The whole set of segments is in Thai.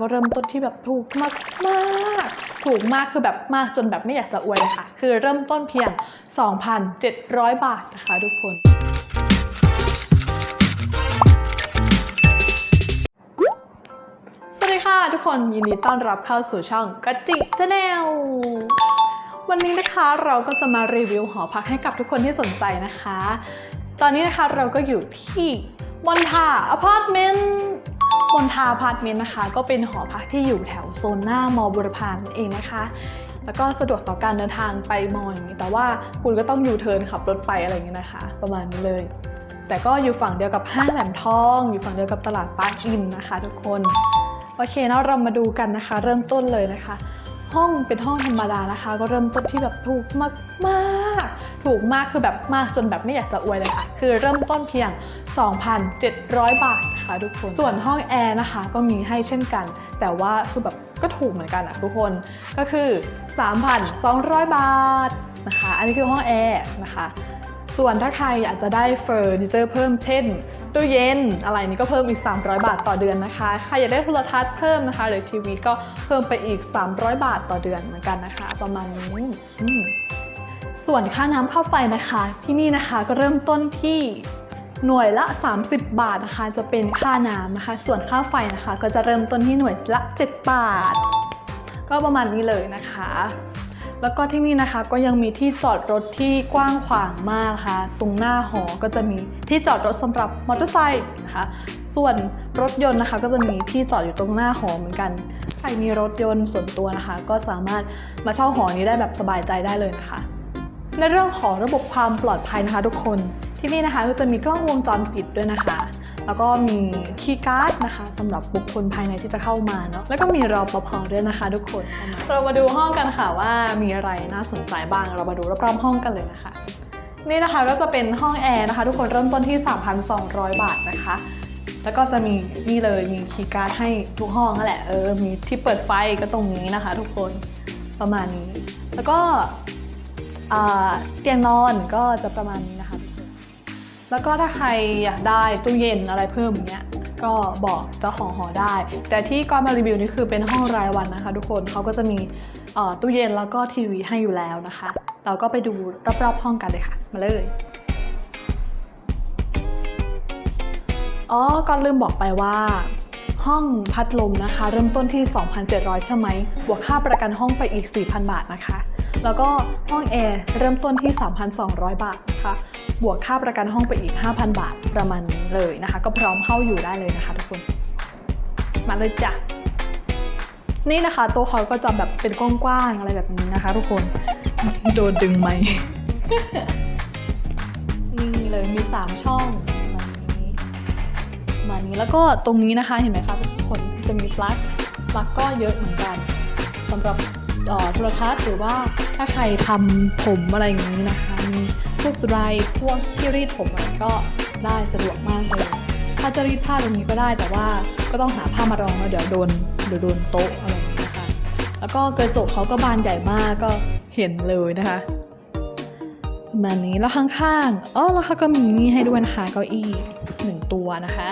ก็เริ่มต้นที่แบบถูกมากมากถูกมากคือแบบมากจนแบบไม่อยากจะอวยเลยค่ะคือเริ่มต้นเพียง 2,700 บาทนะคะทุกคนสวัสดีค่ะทุกคนยินดีต้อนรับเข้าสู่ช่องกจจิชาแนลวันนี้นะคะเราก็จะมารีวิวหอพักให้กับทุกคนที่สนใจนะคะ ตอนนี้นะคะเราก็อยู่ที่มอนทาอพาร์ตเมนต์ มนทาพาร์ตเมนต์นะคะ ก็เป็นหอพักที่อยู่แถวโซนหน้ามอบุรพานั่นเองนะคะ แล้วก็สะดวกต่อการเดินทางไปมออย่างนี้ แต่ว่าคุณก็ต้องยูเทิร์นขับรถไปอะไรอย่างนี้นะคะ ประมาณนี้เลย แต่ก็อยู่ฝั่งเดียวกับห้างแหลมทอง อยู่ฝั่งเดียวกับตลาดปาร์คอินนะคะ ทุกคน โอเคเนาะเรามาดูกันนะคะ เริ่มต้นเลยนะคะห้องเป็นห้องธรรมดานะคะ ก็เริ่มต้นที่แบบถูกมากมากๆถูกมากคือแบบมากจนแบบไม่อยากจะอวยเลยค่ะ คือเริ่มต้นเพียง 2,700 บาทนะคะทุกคน ส่วนห้องแอร์นะคะก็มีให้เช่นกัน แต่ว่าคือแบบก็ถูกเหมือนกันอะทุกคน ก็คือ 3,200 บาทนะคะ อันนี้คือห้องแอร์นะคะ ส่วนถ้าใครอยากจะได้เฟอร์นิเจอร์เพิ่มเช่นตู้เย็นอะไรนี่ก็เพิ่มอีก 300 บาทต่อเดือนนะคะ ใครอยากได้โทรทัศน์เพิ่มนะคะ หรือทีวีก็เพิ่มไปอีก 300 บาทต่อเดือนเหมือนกันนะคะ ประมาณนี้ส่วนค่าน้ำค่าไฟนะคะ ที่นี่นะคะก็เริ่มต้นที่ หน่วยละ 30 บาทนะคะจะเป็นค่าน้ำนะคะ ส่วนค่าไฟนะคะ ก็จะเริ่มต้นที่หน่วยละ 7 บาท ก็ประมาณนี้เลยนะคะ แล้วก็ที่นี่นะคะก็ยังมีที่จอดรถที่กว้างขวางมากนะคะตรงหน้าหอก็จะมีที่จอดรถสำหรับมอเตอร์ไซค์นะคะ ส่วนรถยนต์นะคะ ก็จะมีที่จอดอยู่ตรงหน้าหอเหมือนกัน ใครมีรถยนต์ส่วนตัวนะคะ ก็สามารถมาเช่าหอนี้ได้แบบสบายใจได้เลยนะคะในเรื่องของระบบความปลอดภัยนะคะทุกคน ที่นี่นะคะก็จะมีกล้องวงจรปิดด้วยนะคะ แล้วก็มีคีย์การ์ดนะคะสำหรับบุคคลภายในที่จะเข้ามาเนาะแล้วก็มีรอปภด้วยนะคะ ทุกคนเรามาดูห้องกันค่ะว่ามีอะไรน่าสนใจบ้าง เรามาดูรอบๆห้องกันเลยนะคะ นี่นะคะก็จะเป็นห้องแอร์นะคะ ทุกคนเริ่มต้นที่ 3,200 บาทนะคะแล้วก็จะมีนี่เลยมีคีย์การ์ดให้ทุกห้องนั่นแหละเออมีที่เปิดไฟก็ตรงนี้นะคะ ทุกคนประมาณนี้ แล้วก็เตียงนอนก็จะประมาณนี้ แล้วก็ถ้าใครอยากได้ตู้เย็นอะไรเพิ่มอย่างเงี้ยก็บอกเจ้าของหอได้ แต่ที่ก้อนมารีวิวนี่คือเป็นห้องรายวันนะคะ ทุกคนเขาก็จะมีตู้เย็นแล้วก็ทีวีให้อยู่แล้วนะคะ เราก็ไปดูรอบๆห้องกันเลยค่ะ มาเลยอ๋อก่อนลืมบอกไปว่าห้องพัดลมนะคะ เริ่มต้นที่ 2,700 ใช่ไหม บวกค่าประกันห้องไปอีก 4,000 บาทนะคะ แล้วก็ห้องแอร์เริ่มต้นที่ 3,200 บาทนะคะ บวกค่าประกันห้องไปอีก 5,000 บาทประมาณนี้เลยนะคะ ก็พร้อมเข้าอยู่ได้เลยนะคะทุกคน มาเลยจ้ะนี่นะคะโต๊ะเขาก็จะแบบเป็นกว้างๆอะไรแบบนี้นะคะ ทุกคนโดนดึงไหมนี่เลยมี 3 ช่องแบบนี้มานี้แล้วก็ตรงนี้นะคะเห็นไหมคะทุกคนจะมีปลั๊กปลั๊กก็เยอะเหมือนกันสำหรับอ่อโทรทัศน์หรือว่าถ้าใครทำผมอะไรอย่างนี้นะคะมี วกดรพวกที่รีดผมอะไรก็ได้สะดวกมากเลยถ้าจะรีดผ้าตรงนี้ก็ได้แต่ว่าก็ต้องหาผ้ามารองแล้วเดี๋ยวโดนเดี๋ยวโดนโต๊ะอะไรอย่างนี้นะคะแล้วก็กระจกเขาก็บานใหญ่มากก็เห็นเลยนะคะประมาณนี้แล้วข้างๆอ๋อแล้วเขาก็มีนี่ให้ด้วยนะคะเก้าอี้หนึ่งตัวนะคะ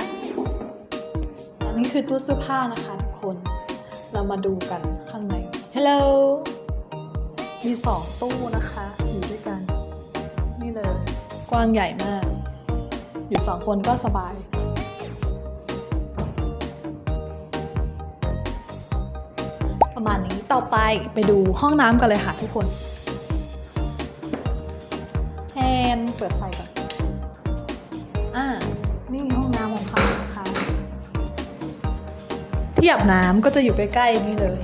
อันนี้คือตู้เสื้อผ้านะคะทุกคนเรามาดูกันข้างในฮัลโหลมีสองตู้นะคะ กว้างใหญ่มาก อยู่สองคนก็สบาย ประมาณนี้ต่อไปไปดูห้องน้ำกันเลยค่ะทุกคน แฮนเปิดไฟก่อน อ่า นี่ห้องน้ำของเขานะคะที่อาบน้ำก็จะอยู่ใกล้ๆนี่เลย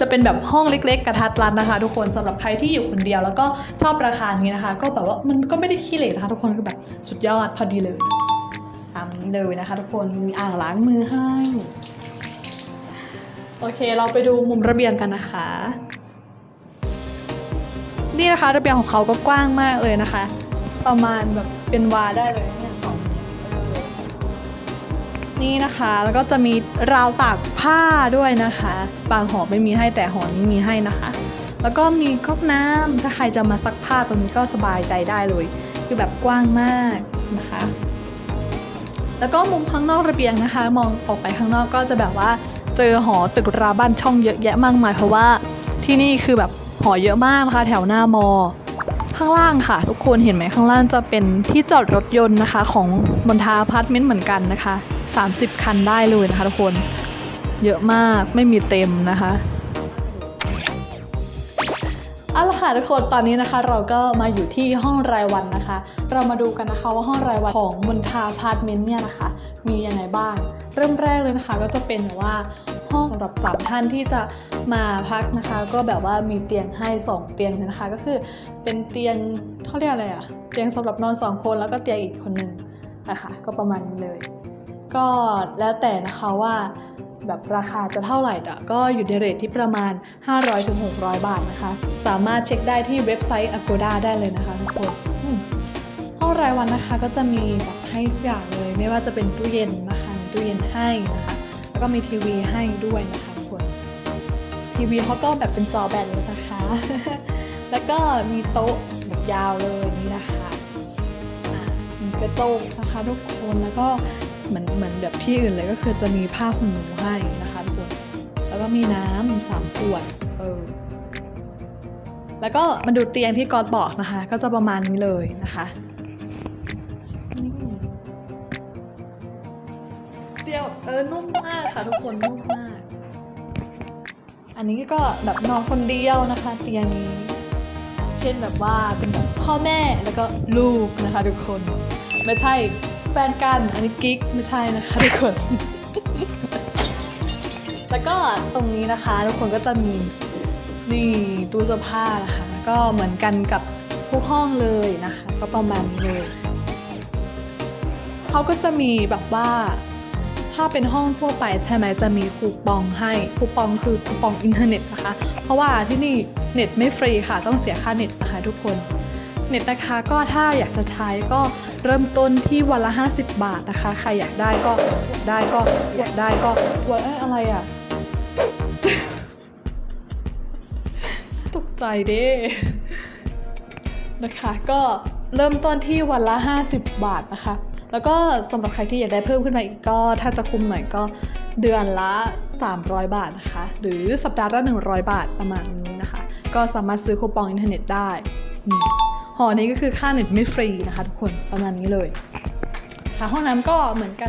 จะเป็นแบบห้องเล็ก ๆ กระทัดรัดนะคะ ทุกคนสำหรับใครที่อยู่คนเดียวแล้วก็ชอบราคานี้นะคะ ก็แบบว่ามันก็ไม่ได้ขี้เหร่นะคะ ทุกคนคือแบบสุดยอดพอดีเลยตามนี้เลยนะคะ ทุกคนมีอ่างล้างมือให้โอเค เราไปดูมุมระเบียงกันนะคะ นี่นะคะระเบียงของเขาก็กว้างมากเลยนะคะ ประมาณแบบเป็นวาได้เลย นี่นะคะ แล้วก็จะมีราวตากผ้าด้วยนะคะ บางหอไม่มีให้แต่หอนี้มีให้นะคะ แล้วก็มีก๊อกน้ำถ้าใครจะมาซักผ้าตรงนี้ก็สบายใจได้เลย คือแบบกว้างมากนะคะ แล้วก็มุมข้างนอกระเบียงนะคะ มองออกไปข้างนอกก็จะแบบว่าเจอหอตึกราบ้านช่องเยอะแยะมากมาย เพราะว่าที่นี่คือแบบหอเยอะมากนะคะแถวหน้ามอข้างล่างค่ะ ทุกคนเห็นไหมข้างล่างจะเป็นที่จอดรถยนต์นะคะ ของมณฑาพาร์ตเมนต์เหมือนกันนะคะ 30 คันได้เลยนะคะทุกคน เยอะมากไม่มีเต็มนะคะเอาละค่ะทุกคนตอนนี้นะคะเราก็มาอยู่ที่ห้องรายวันนะคะ เรามาดูกันนะคะว่าห้องรายวันของมณฑาพาร์ตเมนต์เนี่ยนะคะ มียังไงบ้าง เริ่มแรกเลยนะคะ ก็จะเป็นว่าห้องสำหรับสามท่านที่จะมาพักนะคะ ก็แบบว่ามีเตียงให้สองเตียงนะคะ ก็คือเป็นเตียงเขาเรียกอะไรอะเตียงสำหรับนอนสองคนแล้วก็เตียงอีกคนหนึ่งนะคะ ก็ประมาณนี้เลย ก็แล้วแต่นะคะว่าแบบราคาจะเท่าไหร่อะก็อยู่ในเรทที่ประมาณ 500-600 บาทนะคะ สามารถเช็คได้ที่เว็บไซต์ Agoda ได้เลยนะคะทุกคนห้องรายวันนะคะก็จะมีแบบให้ทุกอย่างเลย ไม่ว่าจะเป็นตู้เย็นนะคะตู้เย็นให้นะคะ แล้วก็มีทีวีให้ด้วยนะคะทุกคนทีวีเขาก็แบบเป็นจอแบนเลยนะคะ แล้วก็มีโต๊ะแบบยาวเลยนี่นะคะอะมีกระจกนะคะทุกคนแล้วก็ เหมือนเหมือนแบบที่อื่นเลยก็คือจะมีผ้าขนหนูให้นะคะทุกคน แล้วก็มีน้ำสามขวด เออ แล้วก็มาดูเตียงที่กอดบอกนะคะ ก็จะประมาณนี้เลยนะคะอืมเตียงแบบเออนุ่มมากค่ะทุกคนนุ่มมาก อันนี้ก็แบบนอนคนเดียวนะคะ เตียงนี้ เช่นแบบว่าเป็นแบบพ่อแม่แล้วก็ลูกนะคะ ทุกคนไม่ใช่ แฟนกันอันนี้กิ๊กไม่ใช่นะคะทุกคน แล้วก็ตรงนี้นะคะ ทุกคนก็จะมีนี่ตู้เสื้อผ้านะคะ ก็เหมือนกันกับทุกห้องเลยนะคะ ก็ประมาณนี้เลยเขาก็จะมีแบบว่าถ้าเป็นห้องทั่วไปใช่ไหมจะมีคูปองให้คูปองคือคูปองอินเทอร์เน็ตนะคะ เพราะว่าที่นี่เน็ตไม่ฟรีค่ะ ต้องเสียค่าเน็ตนะคะทุกคน เน็ตนะคะก็ถ้าอยากจะใช้ก็ เริ่มต้นที่วันละ 50 บาทนะคะ ใครอยากได้ก็อยากได้ก็อยากได้ก็วันเอ้ยอะไรอะ ตกใจเด้นะคะก็เริ่มต้นที่วันละ 50 บาทนะคะ แล้วก็สำหรับใครที่อยากได้เพิ่มขึ้นมาอีกก็ถ้าจะคุ้มหน่อยก็เดือนละ 300 บาทนะคะ หรือสัปดาห์ละ 100 บาทประมาณนี้นะคะ ก็สามารถซื้อคูปองอินเทอร์เน็ตได้อืม หอนี้ก็คือค่าเน็ตไม่ฟรีนะคะทุกคนประมาณนี้เลยค่ะห้องน้ำก็เหมือนกัน